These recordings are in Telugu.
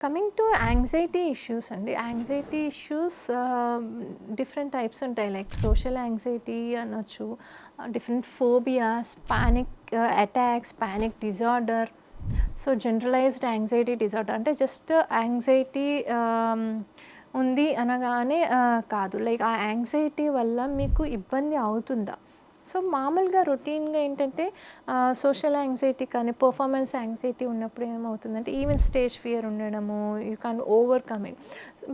కమింగ్ టు యాంగ్జైటీ ఇష్యూస్ అండి. యాంగ్జైటీ ఇష్యూస్ డిఫరెంట్ టైప్స్ ఉంటాయి. లైక్ సోషల్ యాంగ్జైటీ అనొచ్చు different phobias panic attacks panic disorder so generalised anxiety disorder అంటే జస్ట్ యాంగ్జైటీ um, ఉంది అనగానే uh, కాదు. లైక్ ఆ యాంగ్జైటీ వల్ల మీకు ఇబ్బంది అవుతుందా? సో మామూలుగా రొటీన్గా ఏంటంటే సోషల్ యాంగ్జైటీ కానీ పర్ఫార్మెన్స్ యాంగ్జైటీ ఉన్నప్పుడు ఏమవుతుందంటే ఈవెన్ స్టేజ్ ఫియర్ ఉండడము you can overcome it.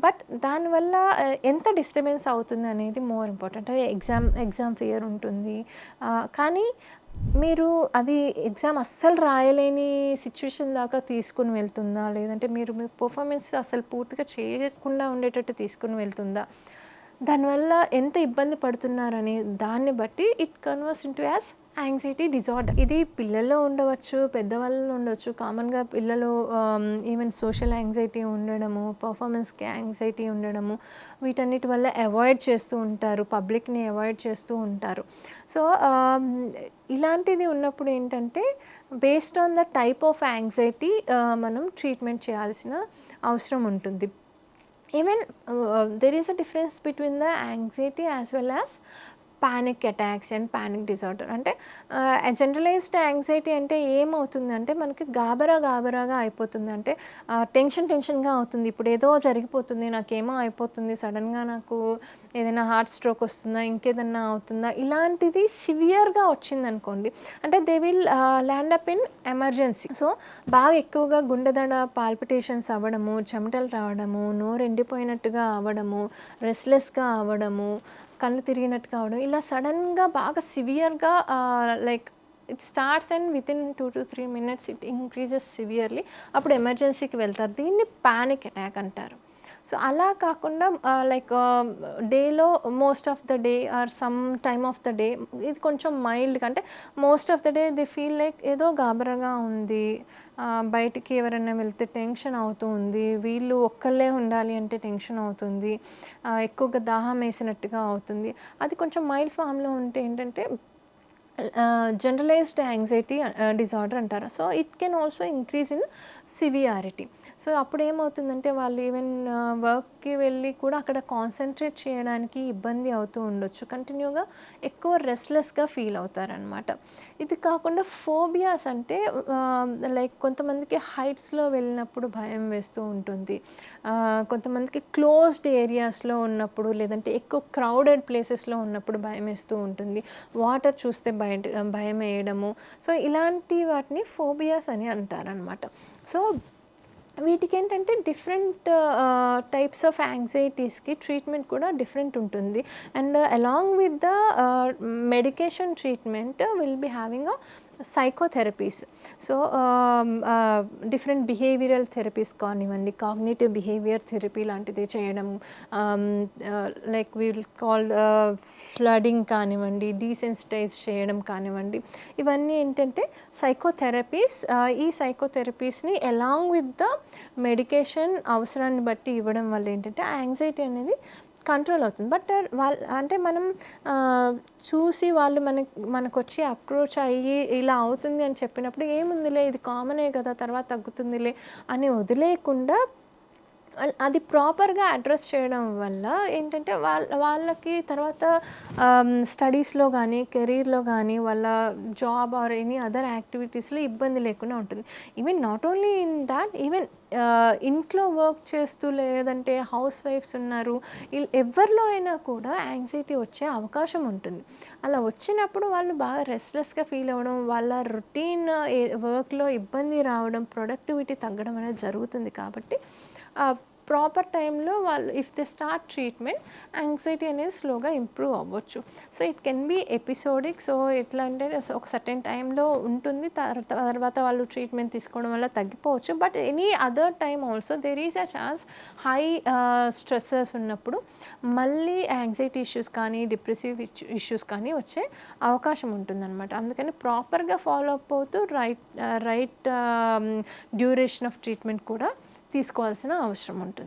But దానివల్ల ఎంత డిస్టర్బెన్స్ అవుతుంది అనేది మోర్ ఇంపార్టెంట్. అంటే ఎగ్జామ్ ఎగ్జామ్ ఫియర్ ఉంటుంది. కానీ మీరు అది ఎగ్జామ్ అస్సలు రాయలేని సిచ్యువేషన్ దాకా తీసుకుని వెళ్తుందా? లేదంటే మీరు మీ పర్ఫార్మెన్స్ అసలు పూర్తిగా చేయకుండా ఉండేటట్టు తీసుకుని వెళ్తుందా? దానివల్ల ఎంత ఇబ్బంది పడుతున్నారని దాన్ని బట్టి it converts into as anxiety disorder ఇది పిల్లల్లో ఉండవచ్చు పెద్దవాళ్ళలో ఉండవచ్చు. కామన్గా పిల్లలు ఈవెన్ సోషల్ యాంగ్జైటీ ఉండడము పర్ఫార్మెన్స్కి యాంగ్జైటీ ఉండడము వీటన్నిటి వల్ల అవాయిడ్ చేస్తూ ఉంటారు పబ్లిక్ని అవాయిడ్ చేస్తూ ఉంటారు. సో um, ఇలాంటిది ఉన్నప్పుడు ఏంటంటే based on the type of anxiety మనం ట్రీట్మెంట్ చేయాల్సిన అవసరం ఉంటుంది. even uh, there is a difference between the anxiety as well as panic attacks and panic disorder అంటే జనరలైజ్డ్ యాంగ్జైటీ అంటే ఏమవుతుందంటే మనకి గాబరా గాబరాగా అయిపోతుంది అంటే టెన్షన్ టెన్షన్గా అవుతుంది. ఇప్పుడు ఏదో జరిగిపోతుంది నాకేమో అయిపోతుంది సడన్గా నాకు ఏదైనా హార్ట్ స్ట్రోక్ వస్తుందా ఇంకేదన్నా అవుతుందా? ఇలాంటిది సివియర్గా వచ్చిందనుకోండి అంటే they will land up in emergency so బాగా ఎక్కువగా గుండెదడ పాల్పిటేషన్స్ అవ్వడము చెమటలు రావడము నోరు ఎండిపోయినట్టుగా అవ్వడము రెస్లెస్గా అవ్వడము కళ్ళు తిరిగినట్టు కావడం. ఇలా సడన్గా బాగా సివియర్గా like it starts and within two to three minutes it increases severely. అప్పుడు ఎమర్జెన్సీకి వెళ్తారు. దీన్ని పానిక్ అటాక్ అంటారు. సో అలా కాకుండా లైక్ డేలో most of the day or some time of the day ఇది కొంచెం మైల్డ్గా అంటే most of the day they feel like ఏదో గాబరగా ఉంది. బయటికి ఎవరైనా వెళ్తే టెన్షన్ అవుతుంది వీళ్ళు ఒక్కళ్ళే ఉండాలి అంటే టెన్షన్ అవుతుంది. ఎక్కువగా దాహం వేసినట్టుగా అవుతుంది. అది కొంచెం మైల్డ్ ఫామ్లో ఉంటే ఏంటంటే జనరలైజ్డ్ యాంగ్జైటీ డిజార్డర్ అంటారు? So it can also increase in severity so అప్పుడు ఏమవుతుందంటే వాళ్ళు ఈవెన్ వర్క్ వర్క్కి వెళ్ళి కూడా అక్కడ కాన్సన్ట్రేట్ చేయడానికి ఇబ్బంది అవుతూ ఉండొచ్చు. కంటిన్యూగా ఎక్కువ రెస్ట్లెస్గా ఫీల్ అవుతారనమాట ఇది కాకుండా ఫోబియాస్ అంటే లైక్ కొంతమందికి హైట్స్లో వెళ్ళినప్పుడు భయం వేస్తూ ఉంటుంది. కొంతమందికి క్లోజ్డ్ ఏరియాస్లో ఉన్నప్పుడు లేదంటే ఎక్కువ క్రౌడెడ్ ప్లేసెస్లో ఉన్నప్పుడు భయం వేస్తూ ఉంటుంది. వాటర్ చూస్తే భయం భయం వేయడము. సో ఇలాంటి వాటిని ఫోబియాస్ అని అంటారనమాట సో వీటికి ఏంటంటే డిఫరెంట్ టైప్స్ ఆఫ్ యాంగ్జైటీస్కి ట్రీట్మెంట్ కూడా డిఫరెంట్ ఉంటుంది. And along with the medication treatment will be having a psychotherapies so different behavioural therapies కానివ్వండి కాగ్నేటివ్ బిహేవియర్ థెరపీ లాంటిది చేయడం లైక్ వీల్ కాల్ ఫ్లడింగ్ కానివ్వండి డీసెన్సిటైజ్ చేయడం కానివ్వండి. ఇవన్నీ ఏంటంటే సైకోథెరపీస్ uh, ఈ సైకోథెరపీస్ని అలాంగ్ విత్ ద మెడికేషన్ అవసరాన్ని బట్టి ఇవ్వడం వల్ల ఏంటంటే యాంగ్జైటీ అనేది కంట్రోల్ అవుతుంది. బట్ uh, వాళ్ళ అంటే మనం చూసి వాళ్ళు మనకి మనకు వచ్చి అప్రోచ్ అయ్యి ఇలా అవుతుంది అని చెప్పినప్పుడు ఏముందిలే ఇది కామనే కదా తర్వాత తగ్గుతుందిలే అని వదిలేయకుండా అది ప్రాపర్గా అడ్రస్ చేయడం వల్ల ఏంటంటే వాళ్ళ వాళ్ళకి తర్వాత స్టడీస్లో కానీ కెరీర్లో కానీ వాళ్ళ జాబ్ ఆర్ ఎనీ అదర్ యాక్టివిటీస్లో ఇబ్బంది లేకుండా ఉంటుంది. Even not only in that even ఇంట్లో వర్క్ చేస్తూ లేదంటే హౌస్ వైఫ్స్ ఉన్నారు ఎవరిలో అయినా కూడా యాంగ్జైటీ వచ్చే అవకాశం ఉంటుంది. అలా వచ్చినప్పుడు వాళ్ళు బాగా రెస్ట్లెస్గా ఫీల్ అవ్వడం వాళ్ళ రొటీన్ వర్క్లో ఇబ్బంది రావడం ప్రొడక్టివిటీ తగ్గడం అనేది జరుగుతుంది కాబట్టి ప్రాపర్ టైంలో వాళ్ళు if they start treatment anxiety అనేది స్లోగా ఇంప్రూవ్ అవ్వచ్చు. So it can be episodic so ఎట్లా అంటే ఒక సర్టెన్ టైంలో ఉంటుంది. తర్వాత వాళ్ళు ట్రీట్మెంట్ తీసుకోవడం వల్ల తగ్గిపోవచ్చు. But any other time also there is a chance high stresses ఉన్నప్పుడు మళ్ళీ యాంగ్జైటీ ఇష్యూస్ కానీ డిప్రెసివ్ ఇష్యూస్ కానీ వచ్చే అవకాశం ఉంటుందన్నమాట. అందుకని ప్రాపర్గా ఫాలో అప్ అవుతూ right right duration of treatment కూడా తీసుకోవాల్సిన అవసరం ఉంటుంది.